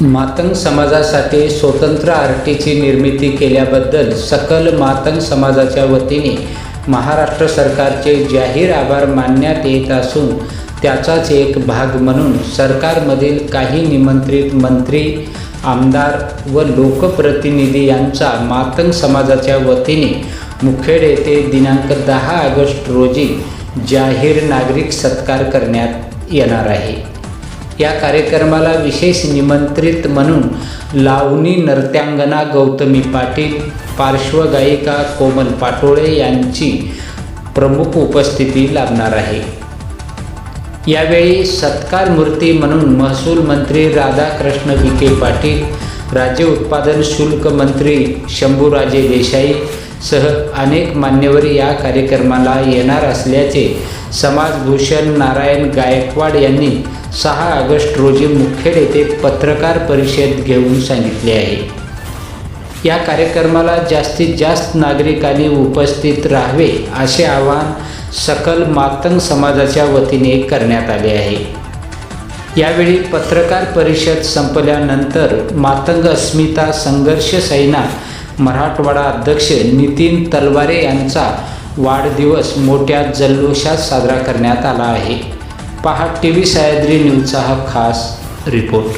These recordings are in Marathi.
मातंग समाजासाठी स्वतंत्र आरटीची निर्मिती केल्याबद्दल सकल मातंग समाजाच्या वतीने महाराष्ट्र सरकारचे जाहीर आभार मानण्यात येत असून त्याचाच एक भाग म्हणून सरकारमधील काही निमंत्रित मंत्री आमदार व लोकप्रतिनिधी यांचा मातंग समाजाच्या वतीने मुखेड येथे दिनांक दहा ऑगस्ट रोजी जाहीर नागरिक सत्कार करण्यात येणार आहे. या कार्यक्रमाला विशेष निमंत्रित म्हणून लावणी नर्त्यांगना गौतमी पाटील पार्श्वगायिका कोमल पाटोळे यांची प्रमुख उपस्थिती लाभणार आहे. यावेळी सत्कार मूर्ती म्हणून महसूल मंत्री राधाकृष्ण विखे पाटील राज्य उत्पादन शुल्क मंत्री शंभूराजे देसाई सह अनेक मान्यवर या कार्यक्रमाला येणार असल्याचे समाजभूषण नारायण गायकवाड यांनी सहा ऑगस्ट रोजी मुखेड येथे पत्रकार परिषद घेऊन सांगितले आहे. या कार्यक्रमाला जास्तीत जास्त नागरिकांनी उपस्थित राहावे असे आवाहन सकल मातंग समाजाच्या वतीने करण्यात आले आहे. यावेळी पत्रकार परिषद संपल्यानंतर मातंग अस्मिता संघर्ष सैना मराठवाडा अध्यक्ष नितीन तलवारे यांचा वाढदिवस मोठ्या जल्लोषात साजरा करण्यात आला आहे. पहा टी व्ही सह्याद्री न्यूजचा हा खास रिपोर्ट.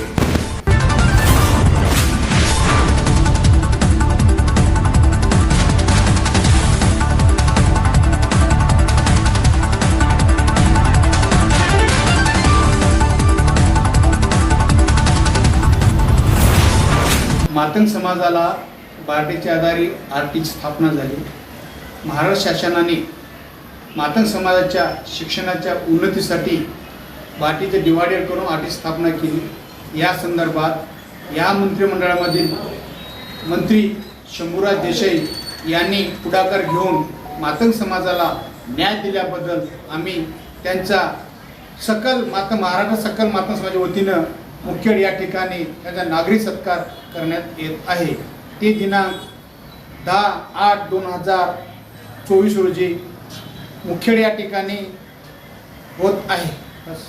मातंग समाजाला बार्टीच्या आधारे आरटीची स्थापना झाली. महाराष्ट्र शासनाने मातंग समाजाच्या शिक्षणाच्या उन्नतीसाठी बार्टीचे डिवायडेड करून आटी स्थापना केली. या संदर्भात या मंत्रिमंडळामधील मंत्री शंभूराज देसाई यांनी पुढाकार घेऊन मातंग समाजाला न्याय दिल्याबद्दल आम्ही त्यांचा सकल मात महाराष्ट्र सकल मातंग समाजाच्या वतीनं मुखेड या ठिकाणी त्यांचा नागरी सत्कार करण्यात येत आहे. ते दिनांक दहा आठ दोन हजार चोवीस रोजी मुखेड या ठिकाणी होत आहे. बस